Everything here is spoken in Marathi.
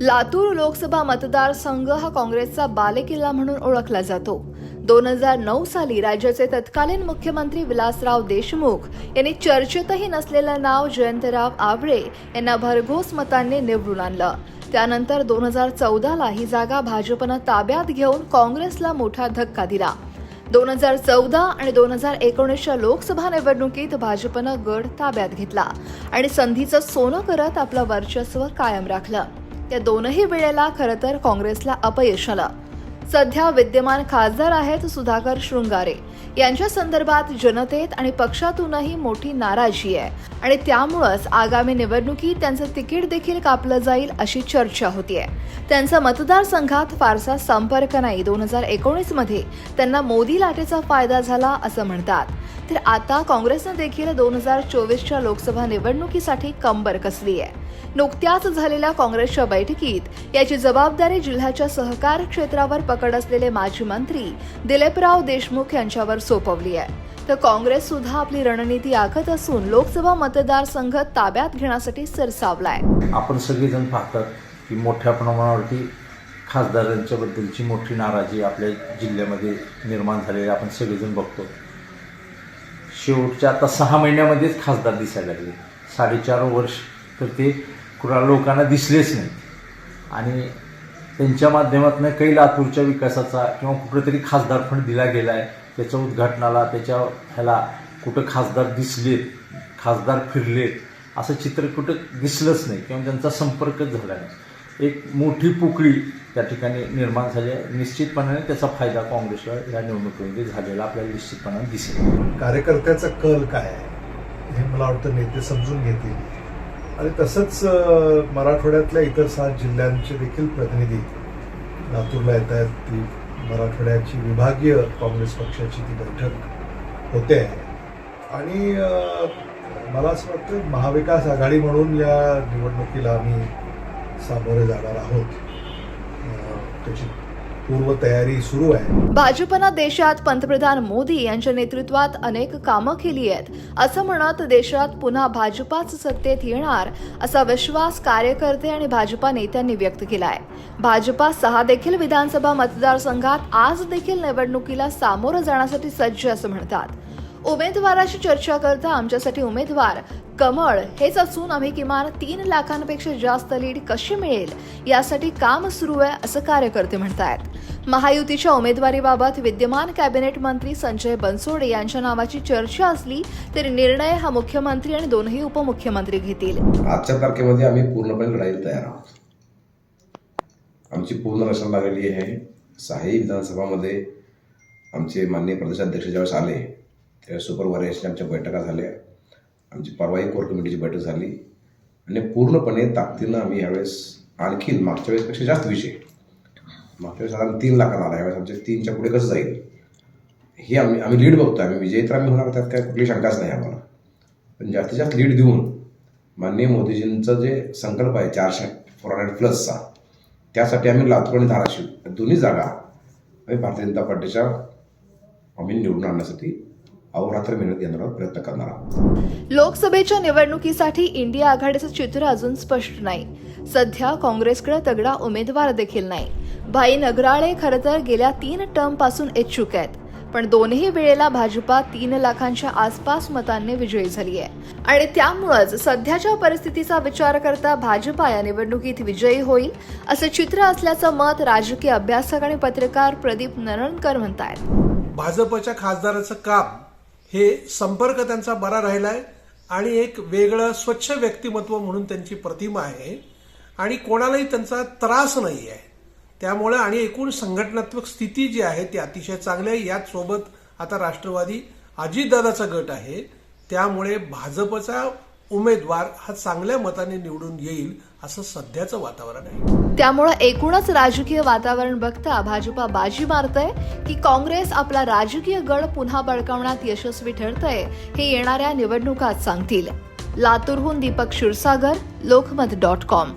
लातूर लोकसभा मतदारसंघ हा काँग्रेसचा बालेकिल्ला म्हणून ओळखला जातो. दोन हजार नऊ साली राज्याचे तत्कालीन मुख्यमंत्री विलासराव देशमुख यांनी चर्चेतही नसलेलं नाव जयंतराव आवळे यांना भरघोस मतांनी निवडून आणलं. त्यानंतर दोन हजार चौदाला ही जागा भाजपनं ताब्यात घेऊन काँग्रेसला मोठा धक्का दिला. दोन हजार चौदा आणि दोन हजार एकोणीसच्या लोकसभा निवडणुकीत भाजपनं गड ताब्यात घेतला आणि संधीचं सोनं करत आपलं वर्चस्व कायम राखलं. या दोनही वेळेला खरं तर काँग्रेसला अपयश आलं. सध्या विद्यमान खासदार आहेत सुधाकर शृंगारे. यांच्या संदर्भात जनतेत आणि पक्षातूनही मोठी नाराजी आहे. आणि त्यामुळंच आगामी निवडणुकीत त्यांचं तिकीट देखील कापलं जाईल अशी चर्चा होतीये. त्यांचा मतदारसंघात फारसा संपर्क नाही. दोन हजार एकोणीसमध्ये त्यांना मोदी लाटेचा फायदा झाला असं म्हणतात. तर आता काँग्रेसनं देखील दोन हजार चोवीसच्या लोकसभा निवडणुकीसाठी कंबर कसली आहे? नुकत्याच झालेल्या काँग्रेसच्या बैठकीत याची जबाबदारी जिल्ह्याच्या सहकार क्षेत्रावर पकड असलेले माजी मंत्री दिलीपराव देशमुख यांच्यावर सोपवली आहे. तर काँग्रेस सुद्धा आपली रणनीती आखत असून लोकसभा मतदारसंघ ताब्यात घेण्यासाठी सरसावलाय आपण सगळेजण पाहतात की मोठ्या प्रमाणावरती खासदारांच्या बद्दलची मोठी नाराजी आपल्या जिल्ह्यामध्ये निर्माण झालेली आपण सगळेजण बघतो. शेवटच्या आता सहा महिन्यामध्येच खासदार दिसायला लागले. साडेचार वर्ष तर ते कुणा लोकांना दिसलेच नाही आणि त्यांच्या माध्यमातून काही लातूरच्या विकासाचा किंवा कुठेतरी खासदार फंड दिला गेला आहे त्याच्या उद्घाटनाला त्याच्या ह्याला कुठं खासदार दिसलेत खासदार फिरलेत असं चित्र कुठं दिसलंच नाही किंवा त्यांचा संपर्कच झाला नाही. एक मोठी पोकळी त्या ठिकाणी निर्माण झाली आहे. निश्चितपणाने त्याचा फायदा काँग्रेसला या निवडणुकीमध्ये झालेला आपल्याला निश्चितपणाने दिसेल. कार्यकर्त्याचा कल काय आहे? हे मला वाटतं नेते समजून घेतील. आणि तसंच मराठवाड्यातल्या इतर सात जिल्ह्यांचे देखील प्रतिनिधी लातूरला येत आहेत. ती मराठवाड्याची विभागीय काँग्रेस पक्षाची ती बैठक होते. आहे आणि मला असं वाटतं महाविकास आघाडी म्हणून या निवडणुकीला आम्ही सामोरे जाणार आहोत. त्याची पूर्वतयारी सुरू आहे. भाजपनं देशात पंतप्रधान मोदी यांच्या नेतृत्वात अनेक कामं केली आहेत. असं म्हणत देशात पुन्हा भाजपाच सत्तेत येणार असा विश्वास कार्यकर्ते आणि भाजपा नेत्यांनी व्यक्त केलाय. भाजपा सहा देखील विधानसभा मतदारसंघात आज देखील निवडणुकीला सामोरं जाण्यासाठी सज्ज असं म्हणतात. उमेदवाराशी चर्चा करता आमच्यासाठी उमेदवार कमळ हेच असून आम्ही किमान तीन लाखांपेक्षा जास्त लीड कशी मिळेल यासाठी काम सुरू आहे असं कार्यकर्ते म्हणतायत. महायुतीच्या उमेदवारीबाबत विद्यमान कॅबिनेट मंत्री संजय बनसोडे यांच्या नावाची चर्चा असली तरी निर्णय हा मुख्यमंत्री आणि दोनही उपमुख्यमंत्री घेतील. आजच्या तारखेमध्ये आम्ही पूर्णपणे लढाईला तयार आहोत. आमची पूर्ण रचना लागलेली आहे. सहाही विधानसभामध्ये आमचे माननीय प्रदेशाध्यक्ष ज्यावेळेस आले त्यावेळेस सुपरवायझरच्या आमच्या बैठका झाल्या. आमची परवाही कोर कमिटीची बैठक झाली. आणि पूर्णपणे ताकदीनं आम्ही यावेळेस आणखीन मागच्या वेळेसपेक्षा जास्त विषय मागच्या वेळेस साधारण तीन लाखांना आला. यावेळेस आमच्या तीनच्या पुढे कसं जाईल? हे आम्ही आम्ही लीड बघतो आम्ही विजय तर आम्ही होणार त्यात काय कुठली शंकाच नाही आम्हाला. पण जास्तीत जास्त लीड देऊन माननीय मोदीजींचं जे संकल्प आहे चारशे फोर हंड्रेड प्लसचा त्यासाठी आम्ही लातूर आणि धाराशिव दोन्ही जागा आम्ही भारतीय जनता पार्टीच्या आम्ही निवडून आणण्यासाठी अहोरात्र मेहनत घेणार प्रयत्न करणार आहोत. लोकसभेच्या निवडणुकीसाठी इंडिया आघाडीचं चित्र अजून स्पष्ट नाही. सध्या काँग्रेसकडे तगडा उमेदवार देखील नाही. भाई नगराळे खरं तर गेल्या तीन टर्मपासून इच्छुक आहेत. पण दोन्ही वेळेला भाजपा तीन लाखांच्या आसपास मतांनी विजयी झाली आहे. आणि त्यामुळंच सध्याच्या परिस्थितीचा विचार करता भाजपा या निवडणुकीत विजयी होईल असं चित्र असल्याचं मत राजकीय अभ्यासक आणि पत्रकार प्रदीप नरणकर म्हणतायत. भाजपच्या खासदाराचं काम हे संपर्क त्यांचा बरा राहिलाय आणि एक वेगळं स्वच्छ व्यक्तिमत्व म्हणून त्यांची प्रतिमा आहे. आणि कोणालाही त्यांचा त्रास नाही आहे त्यामुळे आणि एकूण संघटनात्मक स्थिती जी आहे ती अतिशय चांगली आहे. याचसोबत आता राष्ट्रवादी अजितदादाचा गट आहे. त्यामुळे भाजपचा उमेदवार हा चांगल्या मताने निवडून येईल असं सध्याचं वातावरण आहे. त्यामुळं एकूणच राजकीय वातावरण बघता भाजपा बाजी मारतय की काँग्रेस आपला राजकीय गड पुन्हा बळकावण्यात यशस्वी ठरतय हे येणाऱ्या निवडणुकात सांगतील. लातूरहून दीपक क्षीरसागर लोकमत डॉट कॉम.